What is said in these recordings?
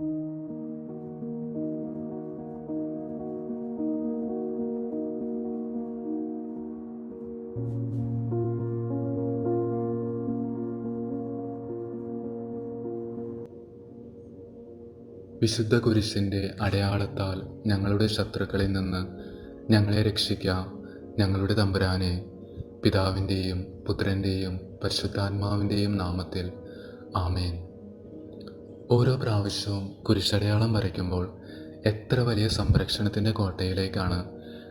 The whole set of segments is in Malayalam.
വിശുദ്ധ കുരിശിന്റെ അടയാളത്താൽ ഞങ്ങളുടെ ശത്രുക്കളിൽ നിന്ന് ഞങ്ങളെ രക്ഷിക്കാം ഞങ്ങളുടെ തമ്പുരാനെ പിതാവിന്റെയും പുത്രന്റെയും പരിശുദ്ധാത്മാവിന്റെയും നാമത്തിൽ. ആമേൻ. ഓരോ പ്രാവശ്യവും കുരിശടയാളം വരയ്ക്കുമ്പോൾ എത്ര വലിയ സംരക്ഷണത്തിന്റെ കോട്ടയിലേക്കാണ്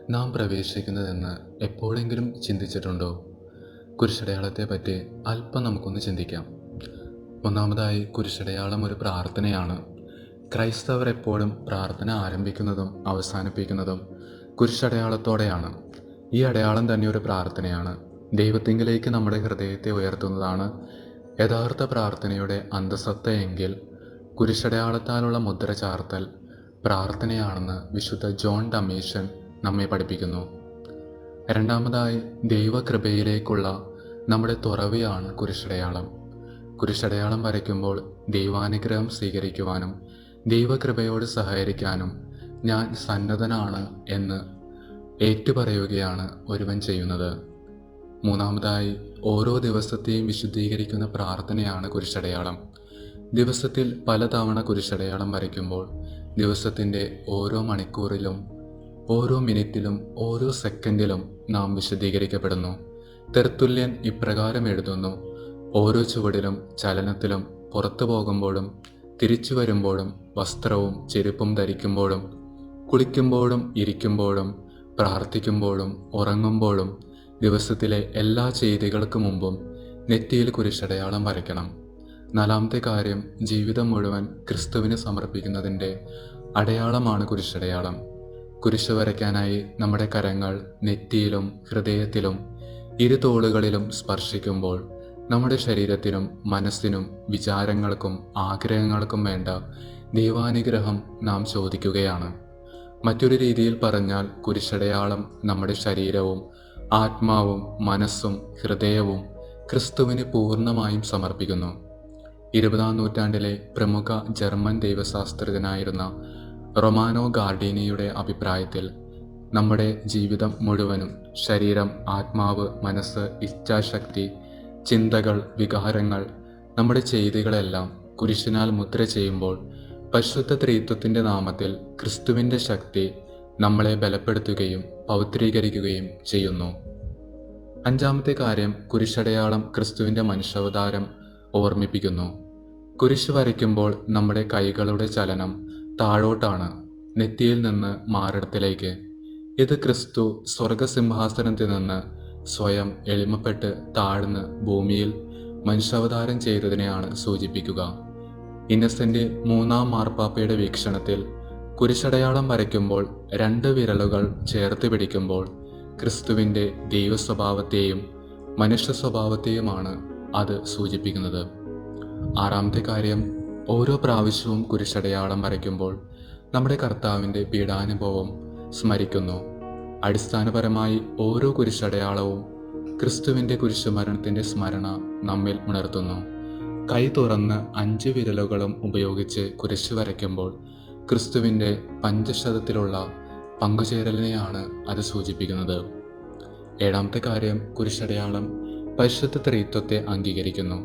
നാം പ്രവേശിക്കുന്നതെന്ന് എപ്പോഴെങ്കിലും ചിന്തിച്ചിട്ടുണ്ടോ? കുരിശടയാളത്തെ പറ്റി അല്പം നമുക്കൊന്ന് ചിന്തിക്കാം. ഒന്നാമതായി കുരിശടയാളം ഒരു പ്രാർത്ഥനയാണ്. ക്രൈസ്തവർ എപ്പോഴും പ്രാർത്ഥന ആരംഭിക്കുന്നതും അവസാനിപ്പിക്കുന്നതും കുരിശടയാളത്തോടെയാണ്. ഈ അടയാളം തന്നെ ഒരു പ്രാർത്ഥനയാണ്. ദൈവത്തിങ്കിലേക്ക് നമ്മുടെ ഹൃദയത്തെ ഉയർത്തുന്നതാണ് യഥാർത്ഥ പ്രാർത്ഥനയുടെ അന്തസത്തയെങ്കിൽ കുരിശടയാളത്താലുള്ള മുദ്ര ചാർത്തൽ പ്രാർത്ഥനയാണെന്ന് വിശുദ്ധ ജോൺ ഡമേശൻ നമ്മെ പഠിപ്പിക്കുന്നു. രണ്ടാമതായി ദൈവകൃപയിലേക്കുള്ള നമ്മുടെ തുറവിയാണ് കുരിശടയാളം. കുരിശടയാളം വരയ്ക്കുമ്പോൾ ദൈവാനുഗ്രഹം സ്വീകരിക്കുവാനും ദൈവകൃപയോട് സഹകരിക്കാനും ഞാൻ സന്നദ്ധനാണ് എന്ന് ഏറ്റുപറയുകയാണ് ഒരുവൻ ചെയ്യുന്നത്. മൂന്നാമതായി ഓരോ ദിവസത്തെയും വിശുദ്ധീകരിക്കുന്ന പ്രാർത്ഥനയാണ് കുരിശടയാളം. ദിവസത്തിൽ പലതവണ കുരിശടയാളം വരയ്ക്കുമ്പോൾ ദിവസത്തിന്റെ ഓരോ മണിക്കൂറിലും ഓരോ മിനിറ്റിലും ഓരോ സെക്കൻഡിലും നാം വിശദീകരിക്കപ്പെടുന്നു. തെർത്തുല്യൻ ഇപ്രകാരം എഴുതുന്നു ഓരോ ചുവടിലും ചലനത്തിലും പുറത്തു പോകുമ്പോഴും തിരിച്ചു വരുമ്പോഴും വസ്ത്രവും ചെരുപ്പും ധരിക്കുമ്പോഴും കുളിക്കുമ്പോഴും ഇരിക്കുമ്പോഴും പ്രാർത്ഥിക്കുമ്പോഴും ഉറങ്ങുമ്പോഴും ദിവസത്തിലെ എല്ലാ ചെയ്തികൾക്ക് മുമ്പും നെറ്റിയിൽ കുരിശടയാളം വരയ്ക്കണം. നാലാമത്തെ കാര്യം ജീവിതം മുഴുവൻ ക്രിസ്തുവിന് സമർപ്പിക്കുന്നതിന്റെ അടയാളമാണ് കുരിശടയാളം. കുരിശ് വരയ്ക്കാനായി നമ്മുടെ കരങ്ങൾ നെറ്റിയിലും ഹൃദയത്തിലും ഇരുതോളുകളിലും സ്പർശിക്കുമ്പോൾ നമ്മുടെ ശരീരത്തിനും മനസ്സിനും വിചാരങ്ങൾക്കും ആഗ്രഹങ്ങൾക്കും വേണ്ട ദൈവാനുഗ്രഹം നാം ചോദിക്കുകയാണ്. മറ്റൊരു രീതിയിൽ പറഞ്ഞാൽ കുരിശടയാളം നമ്മുടെ ശരീരവും ആത്മാവും മനസ്സും ഹൃദയവും ക്രിസ്തുവിന് പൂർണമായും സമർപ്പിക്കുന്നു. ഇരുപതാം നൂറ്റാണ്ടിലെ പ്രമുഖ ജർമ്മൻ ദൈവശാസ്ത്രജ്ഞനായിരുന്ന റൊമാനോ ഗാർഡീനിയുടെ അഭിപ്രായത്തിൽ നമ്മുടെ ജീവിതം മുഴുവനും ശരീരം ആത്മാവ് മനസ്സ് ഇച്ഛാശക്തി ചിന്തകൾ വികാരങ്ങൾ നമ്മുടെ ചെയ്തികളെല്ലാം കുരിശിനാൽ മുദ്ര ചെയ്യുമ്പോൾ പരിശുദ്ധ ത്രീത്വത്തിന്റെ നാമത്തിൽ ക്രിസ്തുവിന്റെ ശക്തി നമ്മളെ ബലപ്പെടുത്തുകയും പൗത്രീകരിക്കുകയും ചെയ്യുന്നു. അഞ്ചാമത്തെ കാര്യം കുരിശടയാളം ക്രിസ്തുവിന്റെ മനുഷ്യാവതാരം ഓർമ്മിപ്പിക്കുന്നു. കുരിശ് വരയ്ക്കുമ്പോൾ നമ്മുടെ കൈകളുടെ ചലനം താഴോട്ടാണ് നെറ്റിയിൽ നിന്ന് മാറിടത്തിലേക്ക്. ഇത് ക്രിസ്തു സ്വർഗസിംഹാസനത്തിൽ നിന്ന് സ്വയം എളിമപ്പെട്ട് താഴ്ന്ന് ഭൂമിയിൽ മനുഷ്യാവതാരം ചെയ്തതിനെയാണ് സൂചിപ്പിക്കുക. ഇന്നസെന്റ് മൂന്നാം മാർപ്പാപ്പയുടെ വീക്ഷണത്തിൽ കുരിശടയാളം വരയ്ക്കുമ്പോൾ രണ്ട് വിരലുകൾ ചേർത്ത് പിടിക്കുമ്പോൾ ക്രിസ്തുവിന്റെ ദൈവസ്വഭാവത്തെയും മനുഷ്യ സ്വഭാവത്തെയുമാണ് അത് സൂചിപ്പിക്കുന്നത്. ആറാമത്തെ കാര്യം ഓരോ പ്രാവശ്യവും കുരിശടയാളം വരയ്ക്കുമ്പോൾ നമ്മുടെ കർത്താവിന്റെ പീഡാനുഭവം സ്മരിക്കുന്നു. അടിസ്ഥാനപരമായി ഓരോ കുരിശടയാളവും ക്രിസ്തുവിന്റെ കുരിശുമരണത്തിന്റെ സ്മരണ നമ്മിൽ ഉണർത്തുന്നു. കൈ തുറന്ന് അഞ്ച് വിരലുകളും ഉപയോഗിച്ച് കുരിശ് വരയ്ക്കുമ്പോൾ ക്രിസ്തുവിന്റെ പഞ്ചശതത്തിലുള്ള പങ്കുചേരലിനെയാണ് അത് സൂചിപ്പിക്കുന്നത്. ഏഴാമത്തെ കാര്യം കുരിശടയാളം പരിശുദ്ധ ത്രിത്വത്തെ അംഗീകരിക്കുന്നു.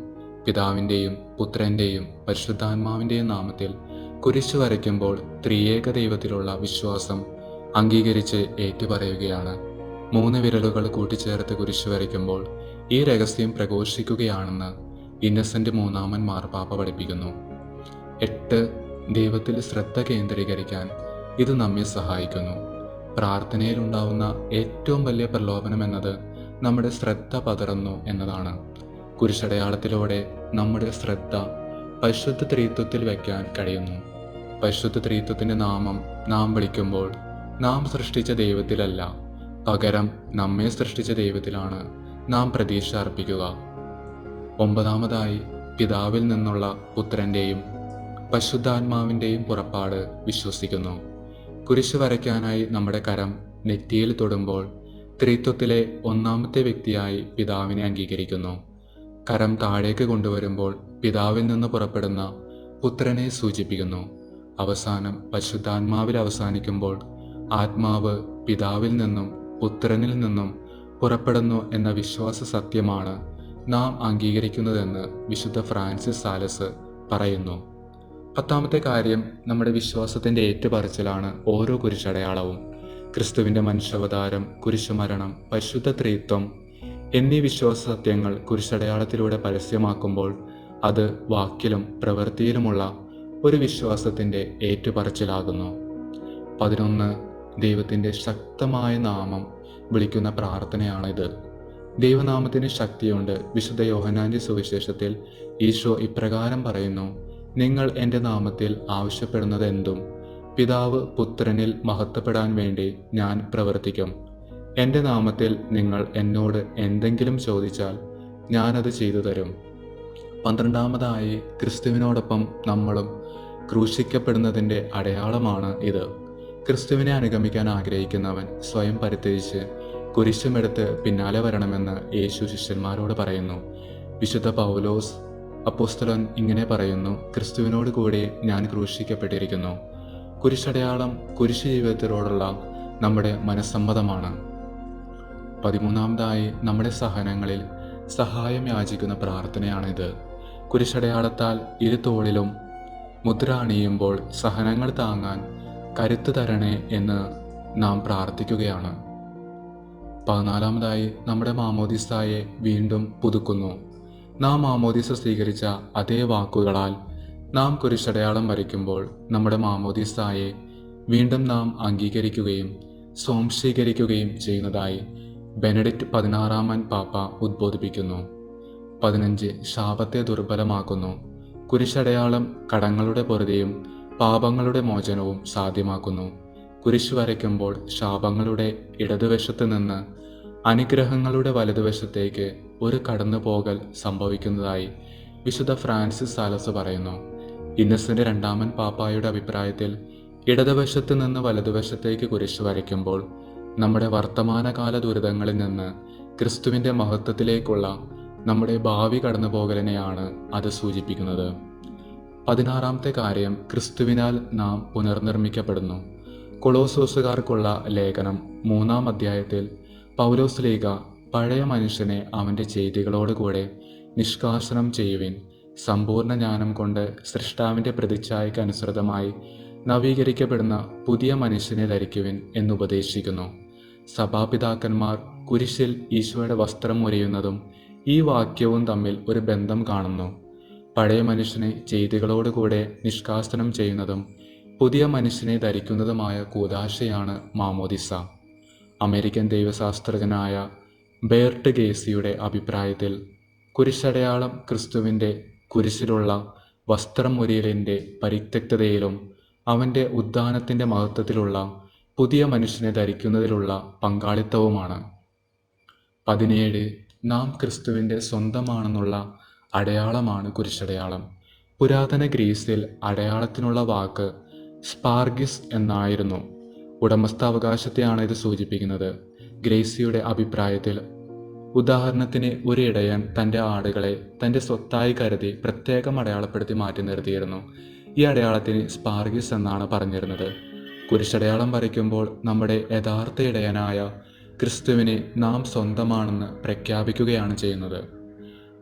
പിതാവിന്റെയും പുത്രന്റെയും പരിശുദ്ധാത്മാവിന്റെയും നാമത്തിൽ കുരിശു വരയ്ക്കുമ്പോൾ ത്രിയേക ദൈവത്തിലുള്ള വിശ്വാസം അംഗീകരിച്ച് ഏറ്റുപറയുകയാണ്. മൂന്ന് വിരലുകൾ കൂട്ടിച്ചേർത്ത് കുരിശു വരയ്ക്കുമ്പോൾ ഈ രഹസ്യം പ്രഘോഷിക്കുകയാണെന്ന് ഇന്നസെന്റ് മൂന്നാമൻ മാർപ്പാപ്പ പഠിപ്പിക്കുന്നു. എട്ട് ദൈവത്തിൽ ശ്രദ്ധ കേന്ദ്രീകരിക്കാൻ ഇത് നമ്മെ സഹായിക്കുന്നു. പ്രാർത്ഥനയിലുണ്ടാവുന്ന ഏറ്റവും വലിയ പ്രലോഭനം എന്നത് നമ്മുടെ ശ്രദ്ധ പകർന്നു എന്നതാണ്. കുരിശടയാളത്തിലൂടെ നമ്മുടെ ശ്രദ്ധ പരിശുദ്ധ ത്രീത്വത്തിൽ വയ്ക്കാൻ കഴിയുന്നു. പരിശുദ്ധ ത്രീത്വത്തിന്റെ നാമം നാം വിളിക്കുമ്പോൾ നാം സൃഷ്ടിച്ച ദൈവത്തിലല്ല പകരം നമ്മെ സൃഷ്ടിച്ച ദൈവത്തിലാണ് നാം പ്രതീക്ഷ അർപ്പിക്കുക. ഒമ്പതാമതായി പിതാവിൽ നിന്നുള്ള പുത്രന്റെയും പശുദ്ധാത്മാവിന്റെയും പുറപ്പാട് വിശ്വസിക്കുന്നു. കുരിശ് വരയ്ക്കാനായി നമ്മുടെ കരം നെറ്റിയിൽ തൊടുമ്പോൾ ത്രിത്വത്തിലെ ഒന്നാമത്തെ വ്യക്തിയായി പിതാവിനെ അംഗീകരിക്കുന്നു. കരം താഴേക്ക് കൊണ്ടുവരുമ്പോൾ പിതാവിൽ നിന്ന് പുറപ്പെടുന്ന പുത്രനെ സൂചിപ്പിക്കുന്നു. അവസാനം പരിശുദ്ധാത്മാവിൽ അവസാനിക്കുമ്പോൾ ആത്മാവ് പിതാവിൽ നിന്നും പുത്രനിൽ നിന്നും പുറപ്പെടുന്നു എന്ന വിശ്വാസ സത്യമാണ് നാം അംഗീകരിക്കുന്നതെന്ന് വിശുദ്ധ ഫ്രാൻസിസ് സാലസ് പറയുന്നു. പത്താമത്തെ കാര്യം നമ്മുടെ വിശ്വാസത്തിന്റെ ഏറ്റുപറച്ചിലാണ് ഓരോ കുരിശടയാളവും. ക്രിസ്തുവിന്റെ മനുഷ്യാവതാരം കുരിശുമരണം പരിശുദ്ധ ത്രിത്വം എന്നീ വിശ്വാസ സത്യങ്ങൾ കുരിശടയാളത്തിലൂടെ പരസ്യമാക്കുമ്പോൾ അത് വാക്കിലും പ്രവൃത്തിയിലുമുള്ള ഒരു വിശ്വാസത്തിന്റെ ഏറ്റുപറച്ചിലാകുന്നു. പതിനൊന്ന് ദൈവത്തിന്റെ ശക്തമായ നാമം വിളിക്കുന്ന പ്രാർത്ഥനയാണിത്. ദൈവനാമത്തിന് ശക്തിയുണ്ട്. വിശുദ്ധ യോഹനാന്റെ സുവിശേഷത്തിൽ ഈശോ ഇപ്രകാരം പറയുന്നു നിങ്ങൾ എന്റെ നാമത്തിൽ ആവശ്യപ്പെടുന്നത് എന്തും പിതാവ് പുത്രനിൽ മഹത്വപ്പെടാൻ വേണ്ടി ഞാൻ പ്രവർത്തിക്കും. എന്റെ നാമത്തിൽ നിങ്ങൾ എന്നോട് എന്തെങ്കിലും ചോദിച്ചാൽ ഞാനത് ചെയ്തു തരും. പന്ത്രണ്ടാമതായി ക്രിസ്തുവിനോടൊപ്പം നമ്മളും ക്രൂശിക്കപ്പെടുന്നതിന്റെ അടയാളമാണ് ഇത്. ക്രിസ്തുവിനെ അനുഗമിക്കാൻ ആഗ്രഹിക്കുന്നവൻ സ്വയം പരിത്യജിച്ച് കുരിശുമെടുത്ത് പിന്നാലെ വരണമെന്ന് യേശു ശിഷ്യന്മാരോട് പറയുന്നു. വിശുദ്ധ പൗലോസ് അപ്പോസ്തലൻ ഇങ്ങനെ പറയുന്നു ക്രിസ്തുവിനോട് കൂടി ഞാൻ ക്രൂശിക്കപ്പെട്ടിരിക്കുന്നു. കുരിശടയാളം കുരിശ് ജീവിതത്തിലോടുള്ള നമ്മുടെ മനസ്സമ്മതമാണ്. പതിമൂന്നാമതായി നമ്മുടെ സഹനങ്ങളിൽ സഹായം യാചിക്കുന്ന പ്രാർത്ഥനയാണിത്. കുരിശടയാളത്താൽ ഇരു തോളിലും മുദ്ര അണിയുമ്പോൾ സഹനങ്ങൾ താങ്ങാൻ കരുത്ത് തരണേ എന്ന് നാം പ്രാർത്ഥിക്കുകയാണ്. പതിനാലാമതായി നമ്മുടെ മാമോദിസായെ വീണ്ടും പുതുക്കുന്നു. നാം മാമോദിസ സ്വീകരിച്ച അതേ വാക്കുകളാൽ നാം കുരിശടയാളം വരയ്ക്കുമ്പോൾ നമ്മുടെ മാമോദിസായെ വീണ്ടും നാം അംഗീകരിക്കുകയും സ്വാംശീകരിക്കുകയും ചെയ്യുന്നതായി ബെനഡിക്റ്റ് പതിനാറാമൻ പാപ്പ ഉദ്ബോധിപ്പിക്കുന്നു. പതിനഞ്ച് ശാപത്തെ ദുർബലമാക്കുന്നു. കുരിശടയാളം കടങ്ങളുടെ പൊറുതിയും പാപങ്ങളുടെ മോചനവും സാധ്യമാക്കുന്നു. കുരിശ് വരയ്ക്കുമ്പോൾ ശാപങ്ങളുടെ ഇടതുവശത്ത് നിന്ന് അനുഗ്രഹങ്ങളുടെ വലതുവശത്തേക്ക് ഒരു കടന്നുപോകൽ സംഭവിക്കുന്നതായി വിശുദ്ധ ഫ്രാൻസിസ് സാലസ് പറയുന്നു. ഇന്നസെന്റ് രണ്ടാമൻ പാപ്പായുടെ അഭിപ്രായത്തിൽ ഇടതുവശത്ത് നിന്ന് വലതുവശത്തേക്ക് കുരിശ് വരയ്ക്കുമ്പോൾ നമ്മുടെ വർത്തമാനകാല ദുരിതങ്ങളിൽ നിന്ന് ക്രിസ്തുവിന്റെ മഹത്വത്തിലേക്കുള്ള നമ്മുടെ ഭാവി കടന്നുപോകലിനെയാണ് അത് സൂചിപ്പിക്കുന്നത്. പതിനാറാമത്തെ കാര്യം ക്രിസ്തുവിനാൽ നാം പുനർനിർമ്മിക്കപ്പെടുന്നു. കൊളോസോസുകാർക്കുള്ള ലേഖനം മൂന്നാം അധ്യായത്തിൽ പൗലോസ് ലീഗ പഴയ മനുഷ്യനെ അവന്റെ ചെയ്തികളോടുകൂടെ നിഷ്കാസനം ചെയ്യുവിൻ. സമ്പൂർണ ജ്ഞാനം കൊണ്ട് സൃഷ്ടാവിന്റെ പ്രതിച്ഛായയ്ക്ക് അനുസൃതമായി നവീകരിക്കപ്പെടുന്ന പുതിയ മനുഷ്യനെ ധരിക്കുവിൻ എന്നുപദേശിക്കുന്നു സഭാപിതാക്കന്മാർ കുരിശിൽ ഈശോയുടെ വസ്ത്രം മുറിയുന്നതും ഈ വാക്യവും തമ്മിൽ ഒരു ബന്ധം കാണുന്നു. പഴയ മനുഷ്യനെ ചെയ്തികളോടുകൂടെ നിഷ്കാസനം ചെയ്യുന്നതും പുതിയ മനുഷ്യനെ ധരിക്കുന്നതുമായ കൂതാശയാണ് മാമോദിസ. അമേരിക്കൻ ദൈവശാസ്ത്രജ്ഞനായ ബേർട്ട് ഗേസിയുടെ അഭിപ്രായത്തിൽ കുരിശടയാളം ക്രിസ്തുവിന്റെ കുരിശിലുള്ള വസ്ത്രം മുരിയലിന്റെ പരിത്യക്തതയിലും അവന്റെ ഉദ്ധാനത്തിന്റെ മഹത്വത്തിലുള്ള പുതിയ മനുഷ്യനെ ധരിക്കുന്നതിലുള്ള പങ്കാളിത്തവുമാണ്. പതിനേഴ് നാം ക്രിസ്തുവിന്റെ സ്വന്തമാണെന്നുള്ള അടയാളമാണ് കുരിശടയാളം. പുരാതന ഗ്രീസിൽ അടയാളത്തിനുള്ള വാക്ക് സ്പാർഗിസ് എന്നായിരുന്നു. ഉടമസ്ഥാവകാശത്തെയാണ് ഇത് സൂചിപ്പിക്കുന്നത്. ഗ്രേസിയുടെ അഭിപ്രായത്തിൽ ഉദാഹരണത്തിന് ഒരു ഇടയൻ തന്റെ ആടുകളെ തന്റെ സ്വത്തായി കരുതി പ്രത്യേകം അടയാളപ്പെടുത്തി മാറ്റി നിർത്തിയിരുന്നു. ഈ അടയാളത്തിന് സ്പാർഗിസ് എന്നാണ് പറഞ്ഞിരുന്നത്. കുരിശടയാളം വരയ്ക്കുമ്പോൾ നമ്മുടെ യഥാർത്ഥ ഇടയനായ ക്രിസ്തുവിനെ നാം സ്വന്തമാണെന്ന് പ്രഖ്യാപിക്കുകയാണ് ചെയ്യുന്നത്.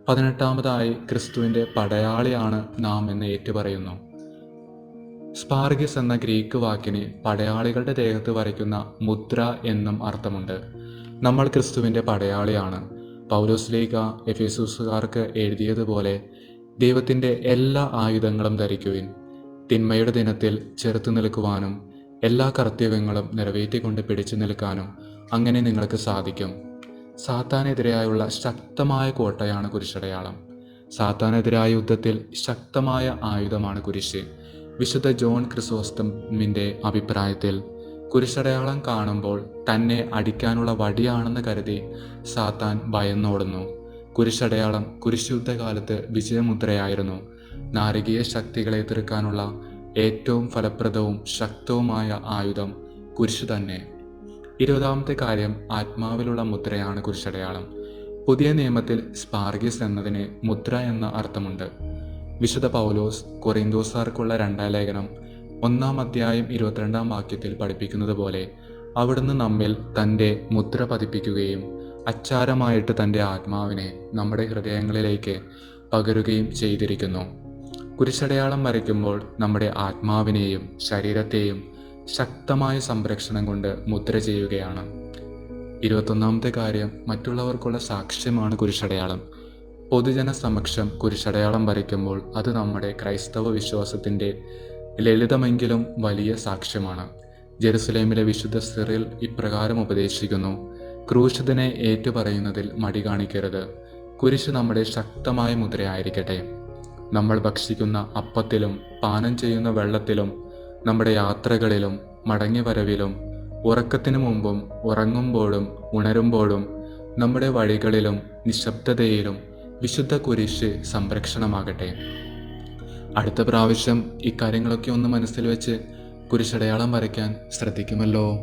പതിനെട്ടാമതായി ക്രിസ്തുവിന്റെ പടയാളിയാണ് നാം എന്ന് ഏറ്റുപറയുന്നു. സ്പാർഗിസ് എന്ന ഗ്രീക്ക് വാക്കിന് പടയാളികളുടെ ദേഹത്ത് വരയ്ക്കുന്ന മുദ്ര എന്നും അർത്ഥമുണ്ട്. നമ്മൾ ക്രിസ്തുവിന്റെ പടയാളിയാണ്. പൗലോസ്ലീഗ എഫേസൂസുകാർക്ക് എഴുതിയതുപോലെ ദൈവത്തിന്റെ എല്ലാ ആയുധങ്ങളും ധരിക്കുവിൻ. തിന്മയുടെ ദിനത്തിൽ ചെറുത്തു നിൽക്കുവാനും എല്ലാ കർത്തവ്യങ്ങളും നിറവേറ്റിക്കൊണ്ട് പിടിച്ചു നിൽക്കാനും അങ്ങനെ നിങ്ങൾക്ക് സാധിക്കും. സാത്താനെതിരായുള്ള ശക്തമായ കോട്ടയാണ് കുരിശടയാളം. സാത്താനെതിരായ യുദ്ധത്തിൽ ശക്തമായ ആയുധമാണ് കുരിശ്. വിശുദ്ധ ജോൺ ക്രിസോസ്റ്റമിന്റെ അഭിപ്രായത്തിൽ കുരിശടയാളം കാണുമ്പോൾ തന്നെ അടിക്കാനുള്ള വടിയാണെന്ന് കരുതി സാത്താൻ ഭയന്നോടുന്നു. കുരിശടയാളം കുരിശുദ്ധകാലത്ത് വിജയമുദ്രയായിരുന്നു. നാരകീയ ശക്തികളെ എതിർക്കാനുള്ള ഏറ്റവും ഫലപ്രദവും ശക്തവുമായ ആയുധം കുരിശു തന്നെ. ഇരുപതാമത്തെ കാര്യം ആത്മാവിലുള്ള മുദ്രയാണ് കുരിശടയാളം. പുതിയ നിയമത്തിൽ സ്പാർഗിസ് എന്നതിന് മുദ്ര എന്ന അർത്ഥമുണ്ട്. വിശുദ്ധ പൗലോസ് കൊറിന്തോസാർക്കുള്ള രണ്ടാം ലേഖനം ഒന്നാം അധ്യായം ഇരുപത്തിരണ്ടാം വാക്യത്തിൽ പഠിപ്പിക്കുന്നത് പോലെ അവിടുന്ന് നമ്മിൽ തന്റെ മുദ്ര പതിപ്പിക്കുകയും അച്ചാരമായിട്ട് തന്റെ ആത്മാവിനെ നമ്മുടെ ഹൃദയങ്ങളിലേക്ക് പകരുകയും ചെയ്തിരിക്കുന്നു. കുരിശടയാളം വരയ്ക്കുമ്പോൾ നമ്മുടെ ആത്മാവിനെയും ശരീരത്തെയും ശക്തമായ സംരക്ഷണം കൊണ്ട് മുദ്ര ചെയ്യുകയാണ്. ഇരുപത്തൊന്നാമത്തെ കാര്യം മറ്റുള്ളവർക്കുള്ള സാക്ഷ്യമാണ് കുരിശടയാളം. പൊതുജന സമക്ഷം കുരിശടയാളം വരയ്ക്കുമ്പോൾ അത് നമ്മുടെ ക്രൈസ്തവ വിശ്വാസത്തിന്റെ ലളിതമെങ്കിലും വലിയ സാക്ഷ്യമാണ്. ജെറുസലേമിലെ വിശുദ്ധ സിറിൽ ഇപ്രകാരം ഉപദേശിക്കുന്നു ക്രൂശിതനെ ഏറ്റുപറയുന്നതിൽ മടി കാണിക്കരുത്. കുരിശ് നമ്മുടെ ശക്തമായ മുദ്രയായിരിക്കട്ടെ. നമ്മൾ ഭക്ഷിക്കുന്ന അപ്പത്തിലും പാനം ചെയ്യുന്ന വെള്ളത്തിലും നമ്മുടെ യാത്രകളിലും മടങ്ങിവരവിലും ഉറക്കത്തിനു മുമ്പും ഉറങ്ങുമ്പോഴും ഉണരുമ്പോഴും നമ്മുടെ വഴികളിലും നിശബ്ദതയിലും വിശുദ്ധ കുരിശ് സംരക്ഷണമാകട്ടെ. അടുത്ത പ്രാവശ്യം ഇക്കാര്യങ്ങളൊക്കെ ഒന്ന് മനസ്സിൽ വെച്ച് കുരിശടയാളം വരയ്ക്കാൻ ശ്രദ്ധിക്കുമല്ലോ.